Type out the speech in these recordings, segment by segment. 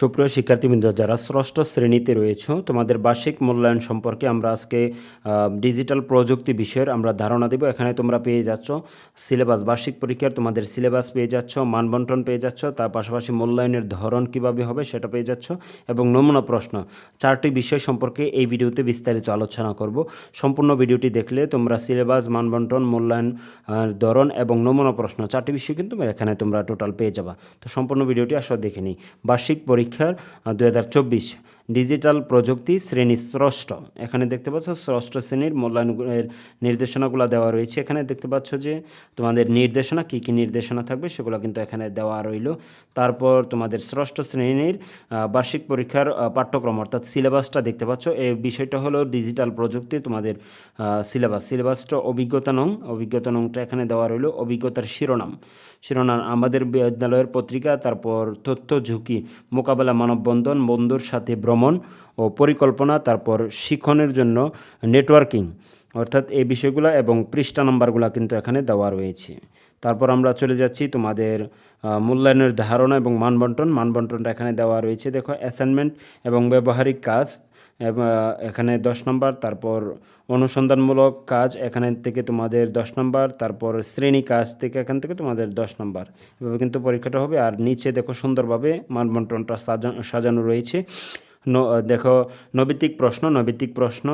সুপ্রিয় শিক্ষার্থীবৃন্দ, যারা ষষ্ঠ শ্রেণীতে রয়েছে, তোমাদের বার্ষিক মূল্যায়ন সম্পর্কে আমরা আজকে ডিজিটাল প্রযুক্তি বিষয়ের আমরা ধারণা দেব। এখানে তোমরা পেয়ে যাচ্ছ সিলেবাস বার্ষিক পরীক্ষার তোমাদের সিলেবাস পেয়ে যাচ্ছ, মানবন্টন পেয়ে যাচ্ছ, তার পাশাপাশি মূল্যায়নের ধরন কীভাবে হবে সেটা পেয়ে যাচ্ছ, এবং নমুনা প্রশ্ন, চারটি বিষয় সম্পর্কে এই ভিডিওতে বিস্তারিত আলোচনা করব। সম্পূর্ণ ভিডিওটি দেখলে তোমরা সিলেবাস মানবন্টন, মূল্যায়ন ধরন এবং নমুনা প্রশ্ন, চারটি বিষয় কিন্তু এখানে তোমরা টোটাল পেয়ে যাবা। তো সম্পূর্ণ ভিডিওটি আসলে দেখে নিই। বার্ষিক পরীক্ষার দু হাজার চব্বিশ। ডিজিটাল প্রযুক্তি শ্রেণি ষষ্ঠ এখানে দেখতে পাচ্ছ ষষ্ঠ শ্রেণির মূল্যায়নের নির্দেশনাগুলো দেওয়া রয়েছে। এখানে দেখতে পাচ্ছ যে তোমাদের নির্দেশনা কী কী নির্দেশনা থাকবে সেগুলো কিন্তু এখানে দেওয়া রইল। তারপর তোমাদের ষষ্ঠ শ্রেণির বার্ষিক পরীক্ষার পাঠ্যক্রম অর্থাৎ সিলেবাসটা দেখতে পাচ্ছ। এই বিষয়টা হলো ডিজিটাল প্রযুক্তি, তোমাদের সিলেবাস। সিলেবাসটা অভিজ্ঞতা নং, অভিজ্ঞতা নংটা এখানে দেওয়া রইল। অভিজ্ঞতার শিরোনাম। শিরোনাম, আমাদের বিদ্যালয়ের পত্রিকা, তারপর তথ্য ঝুঁকি, মোকাবেলা মানববন্ধন, বন্ধুর সাথে ভ্রমণ ও পরিকল্পনা, তারপর শিক্ষণের জন্য নেটওয়ার্কিং, অর্থাৎ এই বিষয়গুলো এবং পৃষ্ঠা নাম্বারগুলো কিন্তু এখানে দেওয়া রয়েছে। তারপর আমরা চলে যাচ্ছি তোমাদের মূল্যায়নের ধারণা এবং মানবন্টন। মানবন্টনটা এখানে দেওয়া রয়েছে, দেখো অ্যাসাইনমেন্ট এবং ব্যবহারিক কাজ এখানে দশ নম্বর, তারপর অনুসন্ধানমূলক কাজ এখানে থেকে তোমাদের দশ নম্বর, তারপর শ্রেণি কাজ থেকে এখান থেকে তোমাদের দশ নম্বর। এভাবে কিন্তু পরীক্ষাটা হবে। আর নিচে দেখো সুন্দরভাবে মানবন্টনটা সাজানো রয়েছে। দেখো, নৈবিত্তিক প্রশ্ন নৈবিত্তিক প্রশ্ন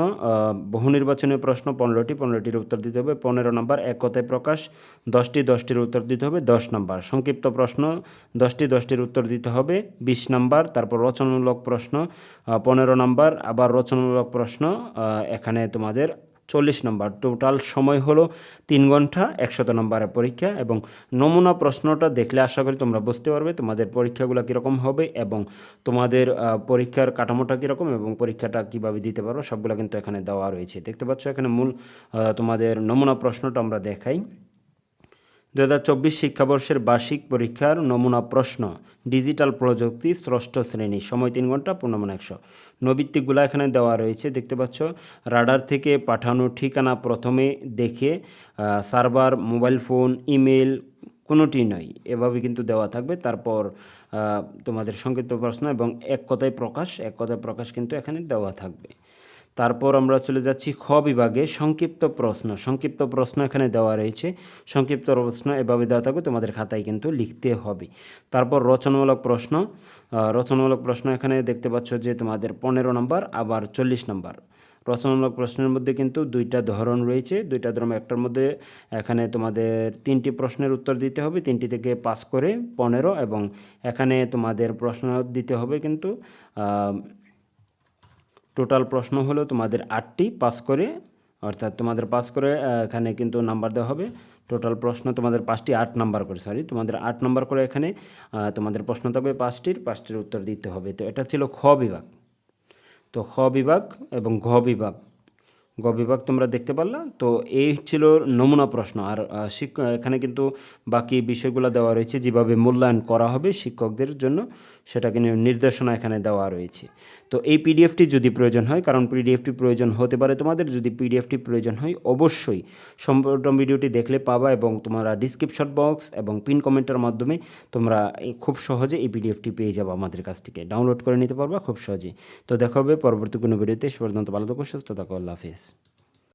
বহু নির্বাচনী প্রশ্ন, পনেরোটি, পনেরোটির উত্তর দিতে হবে, পনেরো নম্বর একতে প্রকাশ, দশটি, দশটির উত্তর দিতে হবে, দশ নম্বর। সংক্ষিপ্ত প্রশ্ন, দশটি, দশটির উত্তর দিতে হবে, বিশ নম্বর, তারপর রচনামূলক প্রশ্ন পনেরো নম্বর, আবার রচনামূলক প্রশ্ন এখানে তোমাদের চল্লিশ নম্বর। টোটাল সময় হলো তিন ঘণ্টা একশত নম্বরের পরীক্ষা এবং নমুনা প্রশ্নটা দেখলে আশা করি তোমরা বুঝতে পারবে তোমাদের পরীক্ষাগুলো কীরকম হবে এবং তোমাদের পরীক্ষার কাঠামোটা কীরকম এবং পরীক্ষাটা কীভাবে দিতে পারো সবগুলো কিন্তু এখানে দেওয়া রয়েছে। দেখতে পাচ্ছ এখানে মূল তোমাদের নমুনা প্রশ্নটা আমরা দেখাই। দু হাজার চব্বিশ শিক্ষাবর্ষের বার্ষিক পরীক্ষার নমুনা প্রশ্ন, ডিজিটাল প্রযুক্তি ষষ্ঠ শ্রেণি, সময় তিন ঘণ্টা পূর্ণমান একশো। নৈবিত্তিকগুলো এখানে দেওয়া রয়েছে, দেখতে পাচ্ছ। রাডার থেকে পাঠানো ঠিকানা প্রথমে দেখে সার্ভার, মোবাইল ফোন, ইমেল, কোনোটি নয়। এভাবে কিন্তু দেওয়া থাকবে। তারপর তোমাদের সংক্ষিপ্ত প্রশ্ন এবং এক কথায় প্রকাশ, এক কথায় প্রকাশ কিন্তু এখানে দেওয়া থাকবে। তারপর আমরা চলে যাচ্ছি খ বিভাগে, সংক্ষিপ্ত প্রশ্ন। সংক্ষিপ্ত প্রশ্ন এখানে দেওয়া রয়েছে। সংক্ষিপ্ত প্রশ্ন এভাবে দেওয়া থাকবে, তোমাদের খাতায় কিন্তু লিখতে হবে। তারপর রচনামূলক প্রশ্ন। রচনামূলক প্রশ্ন এখানে দেখতে পাচ্ছ যে তোমাদের পনেরো নম্বর, আবার চল্লিশ নম্বর। রচনামূলক প্রশ্নের মধ্যে কিন্তু দুইটা ধরন রয়েছে। দুইটা ধরন একটার মধ্যে এখানে তোমাদের তিনটি প্রশ্নের উত্তর দিতে হবে। তিনটি থেকে পাস করে পনেরো এবং এখানে তোমাদের প্রশ্ন দিতে হবে কিন্তু টোটাল প্রশ্ন হলো তোমাদের আটটি পাস করে, অর্থাৎ তোমাদের পাস করে এখানে কিন্তু নাম্বার দেওয়া হবে। টোটাল প্রশ্ন তোমাদের পাঁচটি আট নাম্বার করে সরি তোমাদের আট নাম্বার করে এখানে তোমাদের প্রশ্ন থাকবে পাঁচটির পাঁচটির উত্তর দিতে হবে। তো এটা ছিল খ বিভাগ। তো খ বিভাগ এবং ঘ বিভাগ গ বিভাগ তোমরা দেখতে পারলা। তো এই ছিল নমুনা প্রশ্ন। আর এখানে কিন্তু বাকি বিষয়গুলো দেওয়া রয়েছে, যেভাবে মূল্যায়ন করা হবে শিক্ষকদের জন্য সেটা কিন্তু নির্দেশনা এখানে দেওয়া রয়েছে। তো এই পিডিএফটি যদি প্রয়োজন হয়, কারণ পিডিএফটি প্রয়োজন হতে পারে তোমাদের, যদি পিডিএফটি প্রয়োজন হয়, অবশ্যই সম্পূর্ণ ভিডিওটি দেখলে পাবা এবং তোমরা ডিসক্রিপশন বক্স এবং পিন কমেন্টের মাধ্যমে তোমরা খুব সহজে এই পিডিএফটি পেয়ে যাবে আমাদের কাছ থেকে। ডাউনলোড করে নিতে পারবা খুব সহজে। তো দেখা হবে পরবর্তী কোনো ভিডিওতে। সে পর্যন্ত ভালো থাকো, সুস্থ থাকো, আল্লাহ হাফিজ।